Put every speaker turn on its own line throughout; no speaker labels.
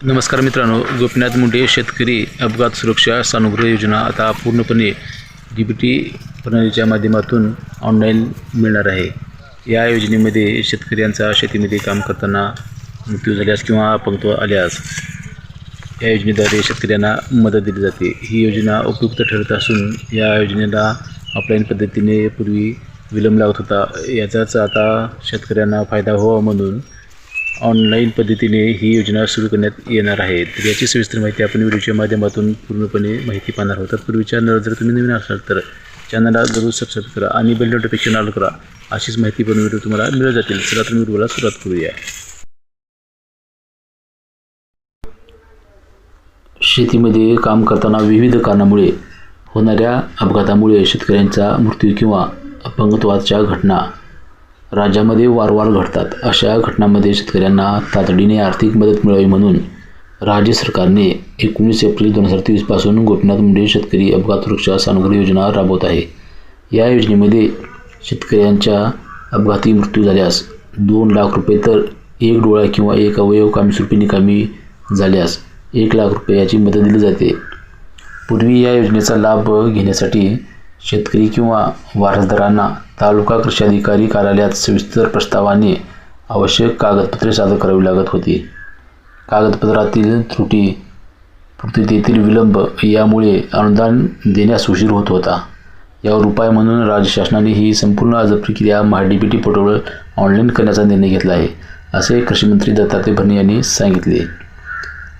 नमस्कार मित्रांनो गोपीनाथ मुंडे शेतकरी अपघात सुरक्षा सानुग्रह योजना आता पूर्णपणे डी बी टी प्रणालीच्या माध्यमातून ऑनलाईन मिळणार आहे. या योजनेमध्ये शेतकऱ्यांचा शेतीमध्ये काम करताना मृत्यू झाल्यास किंवा अपंगत्व आल्यास या योजनेद्वारे शेतकऱ्यांना मदत दिली जाते. ही योजना उपयुक्त ठरत असून या योजनेला ऑफलाईन पद्धतीने पूर्वी विलंब लागत होता. याचाच आता शेतकऱ्यांना फायदा व्हावा म्हणून ऑनलाईन पद्धतीने ही योजना सुरू करण्यात येणार आहे. तर याची सविस्तर माहिती आपण व्हिडिओच्या माध्यमातून पूर्णपणे माहिती पाहणार आहोत. तत्पूर्वी पूर्वीच्या चॅनल जर तुम्ही नवीन असाल तर चॅनलला जरूर सबस्क्राईब करा आणि बेल नोटिफिकेशन ऑल करा. अशीच माहिती पण व्हिडिओ तुम्हाला मिळत जातील. चला तर व्हिडिओला सुरुवात करूया. शेतीमध्ये काम करताना विविध कारणामुळे होणाऱ्या अपघातामुळे शेतकऱ्यांचा मृत्यू किंवा अपंगत्वाच्या घटना राज्यामध्ये वारंवार घडतात. अशा घटनांमध्ये शेतकऱ्यांना तातडीने आर्थिक मदत मिळावी म्हणून राज्य सरकारने एकोणीस एप्रिल दोन हजार तेवीसपासून गोपीनाथ मुंडे शेतकरी अपघात सुरक्षा सानुग्रह योजना राबवत आहे. या योजनेमध्ये शेतकऱ्यांच्या अपघाती मृत्यू झाल्यास दोन लाख रुपये तर एक डोळा किंवा एक अवयव कामीस्वरूपी निकामी झाल्यास एक लाख रुपयाची मदत दिली जाते. पूर्वी या योजनेचा लाभ घेण्यासाठी शेतकरी किंवा वारसदारांना तालुका कृषी अधिकारी कार्यालयात सविस्तर प्रस्तावाने आवश्यक कागदपत्रे सादर करावी लागत होती. कागदपत्रातील त्रुटी पूर्ततेतील विलंब यामुळे अनुदान देण्यास उशीर होत होता. यावर उपाय म्हणून राज्य शासनाने ही संपूर्ण अर्ज प्रक्रिया महाडीबीटी पोर्टलवर ऑनलाईन करण्याचा निर्णय घेतला आहे असे कृषीमंत्री दत्तात्रय भरणे यांनी सांगितले.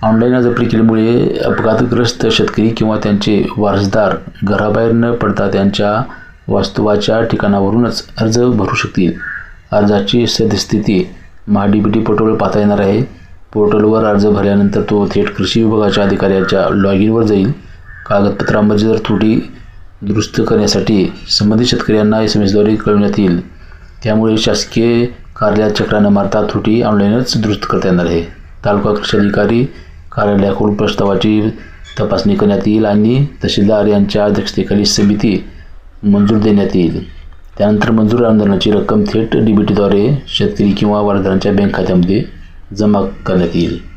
ऑनलाईन अर्ज प्रक्रियेमुळे अपघातग्रस्त शेतकरी किंवा त्यांचे वारसदार घराबाहेर न पडता त्यांच्या वास्तवाच्या ठिकाणावरूनच अर्ज भरू शकतील. अर्जाची सद्यस्थिती महाडीबीटी पोर्टलवर पाहता येणार आहे. पोर्टलवर अर्ज भरल्यानंतर तो थेट कृषी विभागाच्या अधिकाऱ्याच्या लॉग इनवर जाईल. कागदपत्रांमध्ये जर त्रुटी दुरुस्त करण्यासाठी संबंधित शेतकऱ्यांना एस एम एसद्वारे कळवण्यात येईल. त्यामुळे शासकीय कार्यालयात चक्रा न मारता त्रुटी ऑनलाईनच दुरुस्त करता येणार आहे. तालुका कृषी अधिकारी कार्यालयाकडून प्रस्तावाची तपासणी करण्यात येईल आणि तहसीलदार यांच्या अध्यक्षतेखाली समिती मंजूर देण्यात येईल. त्यानंतर मंजूर अनुदानाची रक्कम थेट डी बी टीद्वारे शेतकरी किंवा वारदारांच्या बँक खात्यामध्ये जमा करण्यात येईल.